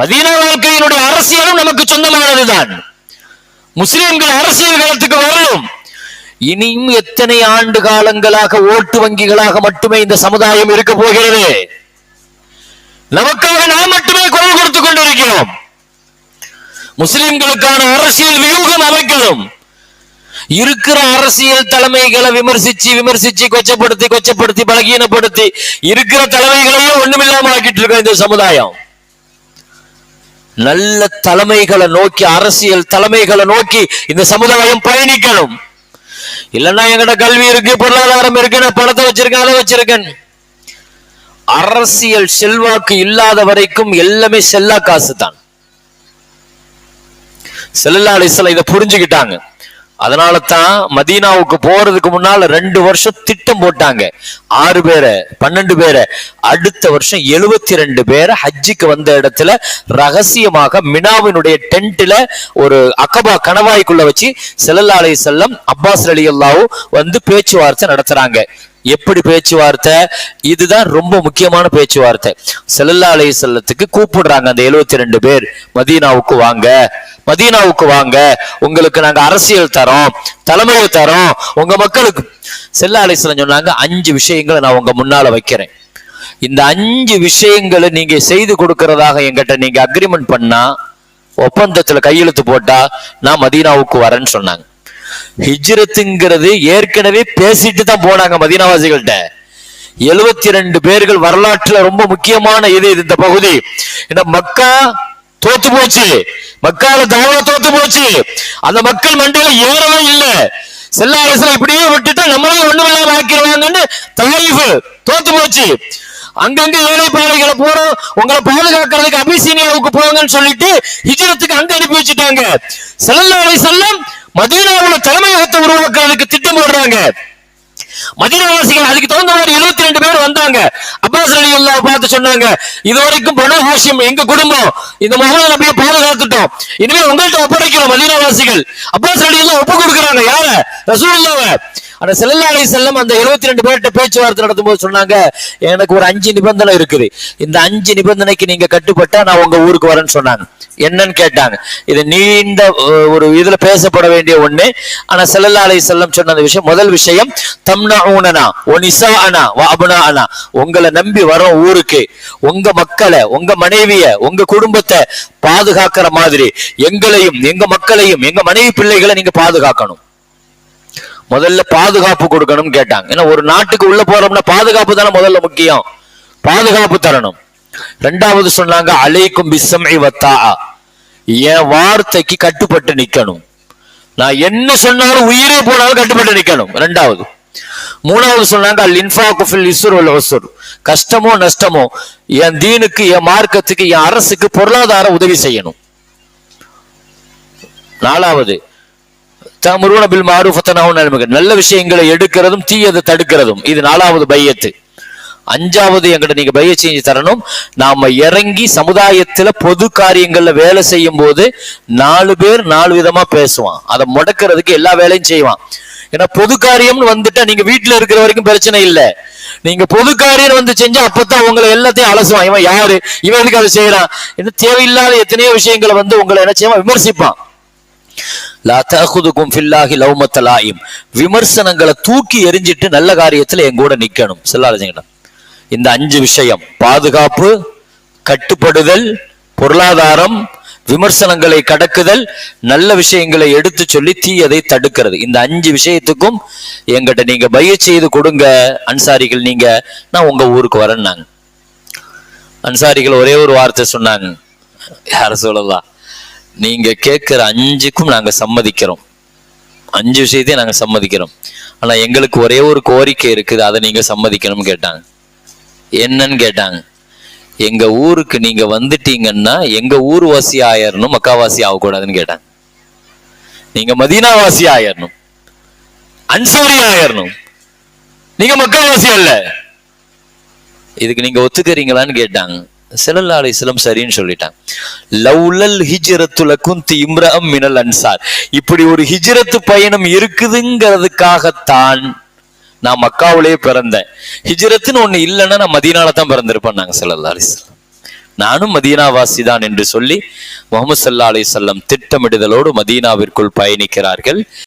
மதீன வாழ்க்கையினுடைய அரசியலும் நமக்கு சொந்தமானதுதான். முஸ்லிம்கள் அரசியல் களத்துக்கு வரணும் இனியும் எத்தனை ஆண்டு காலங்களாக ஓட்டு வங்கிகளாக மட்டுமே இந்த சமுதாயம் இருக்க போகிறது? நமக்காக நாம் மட்டுமே குரல் கொடுத்துக் கொண்டிருக்கிறோம். முஸ்லிம்களுக்கான அரசியல் வியூகம் அமைக்கணும். இருக்கிற அரசியல் தலைமைகளை விமர்சிச்சு விமர்சிச்சு கொச்சப்படுத்தி கொச்சப்படுத்தி பலகீனப்படுத்தி இருக்கிற தலைமைகளையும் ஒண்ணுமில்லாம ஆக்கிட்டு இருக்கோம் இந்த சமுதாயம். நல்ல தலைமைகளை நோக்கி அரசியல் தலைமைகளை நோக்கி இந்த சமுதாயம் பயணிக்கணும். இல்லைன்னா எங்கிட்ட கல்வி இருக்கு பொருளாதாரம் இருக்கு நான் பணத்தை வச்சிருக்கேன் அதை வச்சிருக்கேன். அரசியல் செல்வாக்கு இல்லாத வரைக்கும் எல்லாமே செல்லா காசு தான் செல்லல்லா அலிசல இதை புரிஞ்சுக்கிட்டாங்க. அதனால தான் மதீனாவுக்கு போறதுக்கு முன்னால ரெண்டு வருஷம் திட்டம் போட்டாங்க. ஆறு பேரை பன்னெண்டு பேரை. அடுத்த வருஷம் எழுபத்தி ரெண்டு பேரை ஹஜ்ஜிக்கு வந்த இடத்துல ரகசியமாக மினாவினுடைய டென்ட்ல ஒரு அக்கபா கணவாய்க்குள்ள வச்சு செல்லல்லாலை செல்லம் அப்பாஸ் அலி அல்லாவும் வந்து பேச்சுவார்த்தை நடத்துறாங்க. எப்படி பேச்சுவார்த்தை? இதுதான் ரொம்ப முக்கியமான பேச்சுவார்த்தை. செல்லல்லா அலை செல்லத்துக்கு கூப்பிடுறாங்க அந்த எழுபத்தி ரெண்டு பேர். மதீனாவுக்கு வாங்க. மதீனாவுக்கு வாங்க. உங்களுக்கு நாங்க அரசியல் தரோம் தலைமையை தரோம். உங்க மக்களுக்கு செல்லா அலிஸ்லாம் சொன்னாங்க அஞ்சு விஷயங்களை நான் உங்க முன்னால வைக்கிறேன். இந்த அஞ்சு விஷயங்களை நீங்க செய்து கொடுக்கறதாக எங்கிட்ட நீங்க அக்ரிமெண்ட் பண்ணா ஒப்பந்தத்துல கையெழுத்து போட்டா நான் மதீனாவுக்கு வரேன்னு சொன்னாங்க. ஹிஜ்ரத்துங்கிறது ஏற்கனவே பேசிட்டு தான் போனாங்க மதீனாவாசிகள்கிட்ட எழுபத்தி ரெண்டு பேர்கள் வரலாற்றுல ரொம்ப முக்கியமான இது இந்த பகுதி. இந்த மக்கா தோத்து போச்சு. மக்கால தாவா தோத்து போச்சு. அந்த மக்கள் மண்டியில ஏறவே இல்லை. செல்லா அரசு இப்படியே விட்டுட்டா நம்மளே ஒண்ணுமில்லாம ஆக்கிடுவாங்கன்னு தலைவு தோத்து போச்சு. அங்கங்க ஏழைப்பாளைகளை போறோம். உங்களை பாதுகாக்கிறதுக்கு அபிசீனியாவுக்கு போங்கன்னு சொல்லிட்டு ஹிஜரத்துக்கு அங்க அனுப்பி வச்சுட்டாங்க. செல்லல்லா அலை செல்லம் மதீனாவுல தலைமையகத்தை உருவாக்குறதுக்கு திட்டம் போடுறாங்க. மதினவாசிகள் அதுக்கு தகுந்த மாதிரி இருபத்தி ரெண்டு பேர் வந்தாங்க. அப்பாஸ் அலி அல்லா பார்த்து சொன்னாங்க இது வரைக்கும் பனு ஹாஷியம் எங்க குடும்பம்? இந்த முகமது நபியை பாதுகாத்துட்டோம். இனிமே உங்கள்கிட்ட ஒப்படைக்கிறோம் மதினவாசிகள் அப்பாஸ் அலி எல்லாம் ஒப்பு கொடுக்குறாங்க யார? ரசூலுல்லாவ. ஆனா செல்லல்லா அலி செல்லம் அந்த எழுபத்தி ரெண்டு பேர்கிட்ட பேச்சுவார்த்தை நடத்தும்போது சொன்னாங்க எனக்கு ஒரு அஞ்சு நிபந்தனை இருக்குது. இந்த அஞ்சு நிபந்தனைக்கு நீங்க கட்டுப்பட்டா நான் உங்க ஊருக்கு வரேன்னு சொன்னாங்க. என்னன்னு கேட்டாங்க. இது நீண்ட ஒரு இதுல பேசப்பட வேண்டிய ஒண்ணு. ஆனா செல்லல்லா அலை செல்லம் சொன்ன அந்த விஷயம் முதல் விஷயம் தம்னா ஊனனா ஒனிசா அனா அபுனா அனா உங்களை நம்பி வரோம் ஊருக்கு. உங்க மக்களை உங்க மனைவிய உங்க குடும்பத்தை பாதுகாக்கிற மாதிரி எங்களையும் எங்க மக்களையும் எங்க மனைவி பிள்ளைகளை நீங்க பாதுகாக்கணும். முதல்ல பாதுகாப்பு கொடுக்கணும்னு கேட்டாங்க. ஏன்னா ஒரு நாட்டுக்கு உள்ள போறோம்னா பாதுகாப்பு தானே முதல்ல முக்கியம். பாதுகாப்பு தரணும். ரெண்டாவது சொன்னாங்க அலைக்கும் பிசமை வத்தா என் வார்த்தைக்கு கட்டுப்பட்டு நிக்கணும். நான் என்ன சொன்னாலும் உயிரே போனாலும் கட்டுப்பட்டு நிக்கணும். ரெண்டாவது. மூணாவது சொன்னாங்க அல் இன்ஃபாக்கு ஃபில் இஸ்ர் வல் கஷ்டமோ நஷ்டமோ என் தீனுக்கு என் மார்க்கத்துக்கு என் அரசுக்கு பொருளாதார உதவி செய்யணும். நாலாவது. தமருன பில் மாரூஃப் நல்ல விஷயங்களை எடுக்கிறதும் தீயதை தடுக்கிறதும். இது நாலாவது பையத்து. அஞ்சாவது எங்கிட்ட நீங்க பைய செஞ்சு தரணும். நாம இறங்கி சமுதாயத்துல பொது காரியங்கள்ல வேலை செய்யும் போது நாலு பேர் நாலு விதமா பேசுவான். அதை முடக்கிறதுக்கு எல்லா வேலையும் செய்வான். ஏன்னா பொது காரியம்னு வந்துட்டா நீங்க வீட்டுல இருக்கிற வரைக்கும் பிரச்சனை இல்லை. நீங்க பொது காரியம் வந்து செஞ்சா அப்பதான் உங்களை எல்லாத்தையும் அலசுவான். இவன் யாரு? இவன் எதுக்கு அதை செய்யறான்? இன்னும் தேவையில்லாத எத்தனையோ விஷயங்களை வந்து உங்களை என்ன செய்வான்? விமர்சிப்பான். விமர்சனங்களை தூக்கி எரிஞ்சிட்டு நல்ல காரியத்துல எங்க கூட நிக்கணும் செல்லாதீங்கடா இந்த அஞ்சு விஷயம் பாதுகாப்பு கட்டுப்படுதல் பொருளாதாரம் விமர்சனங்களை கடக்குதல் நல்ல விஷயங்களை எடுத்து சொல்லி தீயதை தடுக்கிறது இந்த அஞ்சு விஷயத்துக்கும் எங்கிட்ட நீங்க பைய செய்து கொடுங்க அன்சாரிகள் நீங்க நான் உங்க ஊருக்கு வரேன்னாங்க அன்சாரிகள் ஒரே ஒரு வார்த்தை சொன்னாங்க யார சொல்லலாம் நீங்க கேட்கிற அஞ்சுக்கும் நாங்க சம்மதிக்கிறோம். அஞ்சு விஷயத்தையும் நாங்க சம்மதிக்கிறோம். ஆனா எங்களுக்கு ஒரே ஒரு கோரிக்கை இருக்குது அதை நீங்க சம்மதிக்கணும்னு கேட்டாங்க. என்னன்னு கேட்டாங்க. எங்க ஊருக்கு நீங்க வந்துட்டீங்கன்னா எங்க ஊர்வாசி ஆயிரணும் மக்காவாசி ஆகக்கூடாதுன்னு கேட்டாங்க. நீங்க மதீனாவாசி ஆயிரணும். அன்சாரி ஆயிரணும். நீங்க மக்காவாசி அல்ல. இதுக்கு நீங்க ஒத்துக்கிறீங்களான்னு கேட்டாங்க. செலல்லா அலி இஸ்லாம் சரின்னு சொல்லிட்டாங்க. லவ்லல் ஹிஜ்ரத்துல குந்தி இம்ரம் மினல் அன்சார். இப்படி ஒரு ஹிஜ்ரத்து பயணம் இருக்குதுங்கிறதுக்காகத்தான் நான் மக்காவிலேயே பிறந்தேன். ஹிஜ்ரத்துன்னு ஒண்ணு இல்லைன்னா நான் மதீனால தான் பிறந்திருப்பேன் நாங்க செல்லல்லா அலிஸ்லம் நானும் மதீனாவாசி தான் என்று சொல்லி முகமது சல்லா அலிசல்லம் திட்டமிடுதலோடு மதீனாவிற்குள் பயணிக்கிறார்கள்.